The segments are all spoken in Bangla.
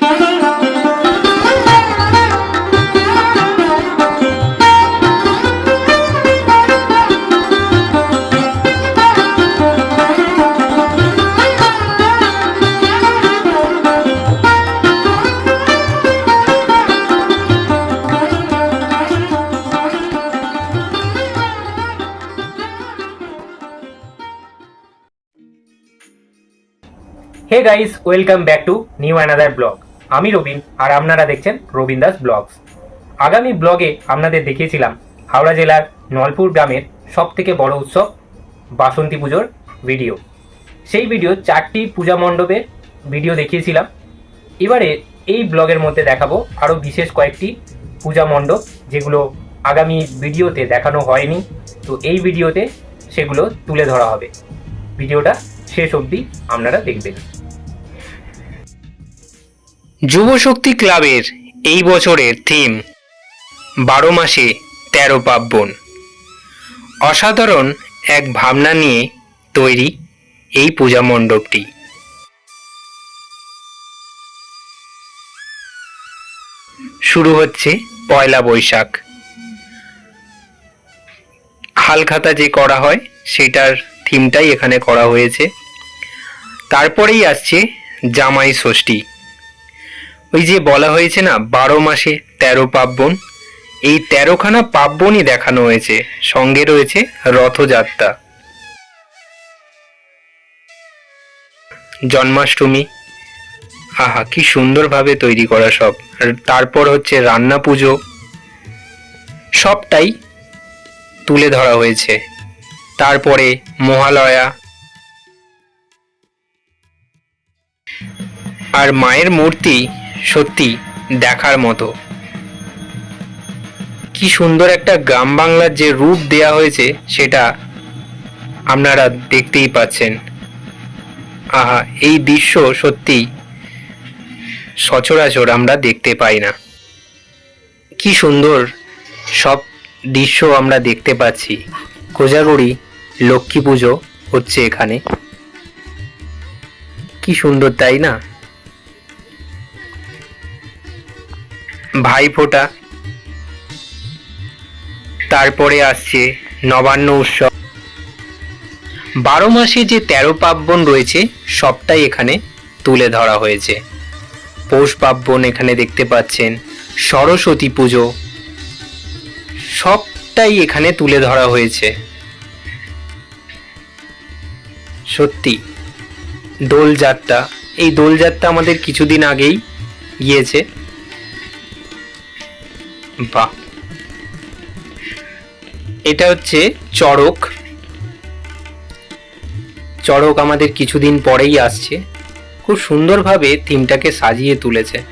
Thank hey guys welcome back to new another blog আমি রবিন, আর আপনারা দেখছেন রবিন দাস ব্লগস আগামী ব্লগে আপনাদের দেখিয়েছিলাম হাওড়া জেলার নলপুর গ্রামের সব থেকে বড় উৎসব, বাসন্তী পুজোর ভিডিও সেই ভিডিও চারটি পূজা মণ্ডপের ভিডিও দেখিয়েছিলাম। এবারে এই ব্লগের মধ্যে দেখাবো আরও বিশেষ কয়েকটি পূজা মণ্ডপ, যেগুলো আগামী ভিডিওতে দেখানো হয়নি। তো এই ভিডিওতে সেগুলো তুলে ধরা হবে। ভিডিওটা শেষ অবধি আপনারা দেখবেন। যুবশক্তি ক্লাবের এই বছরের থিম বারো মাসে তেরো পার্বণ। অসাধারণ এক ভাবনা নিয়ে তৈরি এই পূজা মণ্ডপটি। শুরু হচ্ছে পয়লা বৈশাখ। হালখাতা যে করা হয়, সেটার থিমটাই এখানে করা হয়েছে। তারপরেই আসছে জামাই ষষ্ঠী। ওই যে বলা হয়েছে না, বারো মাসে তেরো পার্বণ? এই তেরোখানা পার্বণই দেখানো হয়েছে। সঙ্গে রয়েছে রথযাত্রা। জন্মাষ্টমী। আহা, কি সুন্দরভাবে তৈরি করা সব। তারপর হচ্ছে রান্না পুজো। সবটাই তুলে ধরা হয়েছে। তারপরে মহালয়া। আর মায়ের মূর্তি সত্যি দেখার মতো। কি সুন্দর একটা গ্রাম বাংলার যে রূপ দেয়া হয়েছে সেটা আপনারা দেখতেই পাচ্ছেন। আহা, এই দৃশ্য সত্যি সচরাচর আমরা দেখতে পাই না। কি সুন্দর সব দৃশ্য আমরা দেখতে পাচ্ছি। কোজাগরি লক্ষ্মী পুজো হচ্ছে এখানে। কি সুন্দর, তাই না? ভাইফোঁটা। তারপরে আসছে নবান্ন উৎসব। বারো মাসে যে তেরো পার্বণ রয়েছে, সবটাই এখানে তুলে ধরা হয়েছে। পৌষ পার্বণ এখানে দেখতে পাচ্ছেন, সরস্বতী পুজো। সবটাই এখানে তুলে ধরা হয়েছে। সত্যি, দোলযাত্রা। এই দোলযাত্রা আমাদের কিছুদিন আগেই গিয়েছে। বাহ। এটা হচ্ছে চড়ক। চড়ক আমাদের কিছুদিন পরেই আসছে। খুব সুন্দরভাবে থিমটাকে সাজিয়ে তুলেছে।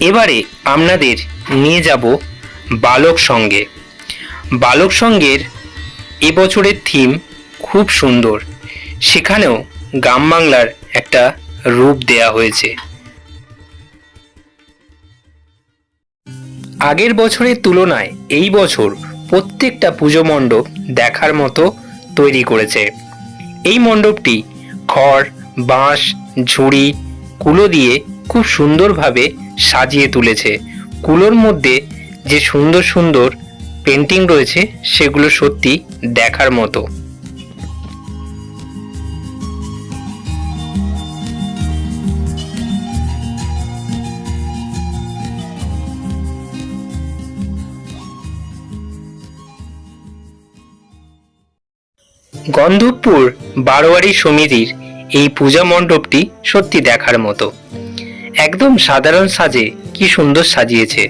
এবারে আপনাদের নিয়ে যাব বালক সঙ্গে। বালক সঙ্গের এবছরের থিম খুব সুন্দর। সেখানেও গ্রাম বাংলার একটা রূপ দেয়া হয়েছে। আগের বছরের তুলনায় এই বছর প্রত্যেকটা পুজো মণ্ডপ দেখার মতো তৈরি করেছে। এই মণ্ডপটি খড় বাঁশ, ঝুড়ি, কুলো দিয়ে খুব সুন্দরভাবে সাজিয়ে তুলেছে। কুলোর মধ্যে যে সুন্দর সুন্দর পেন্টিং রয়েছে, সেগুলো সত্যি দেখার মতো। গন্ধবপুর বারোয়ারি সমিতির এই পূজা মণ্ডপটি সত্যি দেখার মতো। একদম সাধারণ সাজে কি সুন্দর সাজিয়েছে।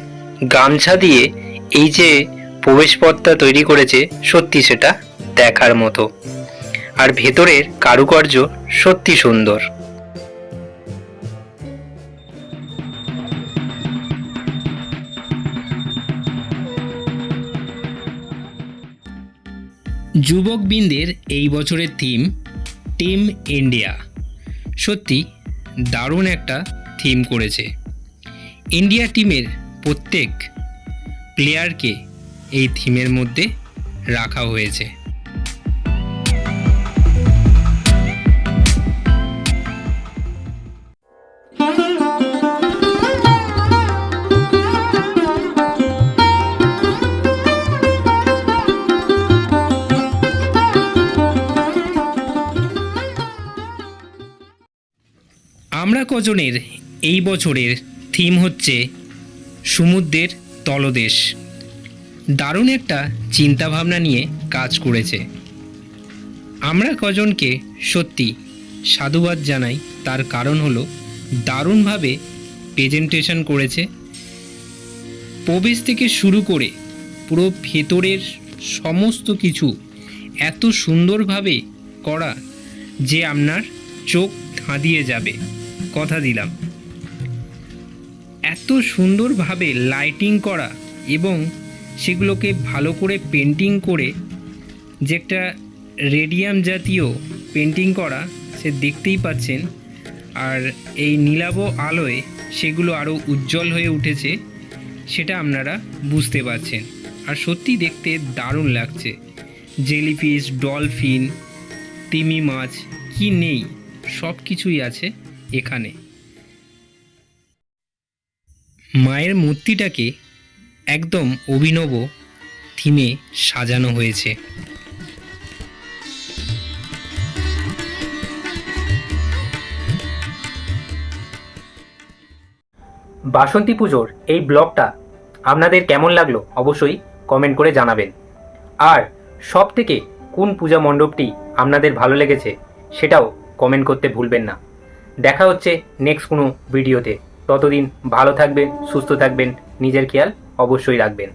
গামছা দিয়ে এই যে প্রবেশপথটা তৈরি করেছে, সত্যি সেটা দেখার মতো। আর ভেতরের কারুকার্য সত্যি সুন্দর। যুবকবৃন্দের এই বছরের থিম টিম ইন্ডিয়া সত্যি, দারুণ একটা থিম করেছে। ইন্ডিয়া টিমের প্রত্যেক প্লেয়ারকে এই থিমের মধ্যে রাখা হয়েছে। আমরা কজনের এই বছরের থিম হচ্ছে সমুদ্রের তলদেশ। দারুণ একটা চিন্তাভাবনা নিয়ে কাজ করেছে। আমরা কজনকে সত্যি সাধুবাদ জানাই, তার কারণ হলো দারুণভাবে প্রেজেন্টেশন করেছে। প্রবেশ থেকে শুরু করে পুরো ভেতরের সমস্ত কিছু এত সুন্দরভাবে করা যে আপনার চোখ ধাঁধিয়ে যাবে। কথা দিলাম। এত সুন্দরভাবে লাইটিং করা এবং সেগুলোকে ভালো করে পেন্টিং করে যে একটা রেডিয়াম জাতীয় পেন্টিং করা, সে দেখতেই পাচ্ছেন। আর এই নীলাভ আলোয় সেগুলো আরও উজ্জ্বল হয়ে উঠেছে, সেটা আপনারা বুঝতে পারছেন। আর সত্যি দেখতে দারুণ লাগছে। জেলিফিশ ডলফিন তিমি মাছ, কি নেই সব কিছুই আছে। এখানে। মায়ের মূর্তিটাকে একদম অভিনব থিমে সাজানো হয়েছে। বাসন্তী পুজোর এই ব্লগটা আপনাদের কেমন লাগল অবশ্যই কমেন্ট করে জানাবেন। আর সব থেকে কোন পূজা মণ্ডপটি আপনাদের ভালো লেগেছে সেটাও কমেন্ট করতে ভুলবেন না। দেখা হচ্ছে নেক্সট কোনো ভিডিওতে ততদিন ভালো থাকবেন সুস্থ থাকবেন নিজের খেয়াল অবশ্যই রাখবেন।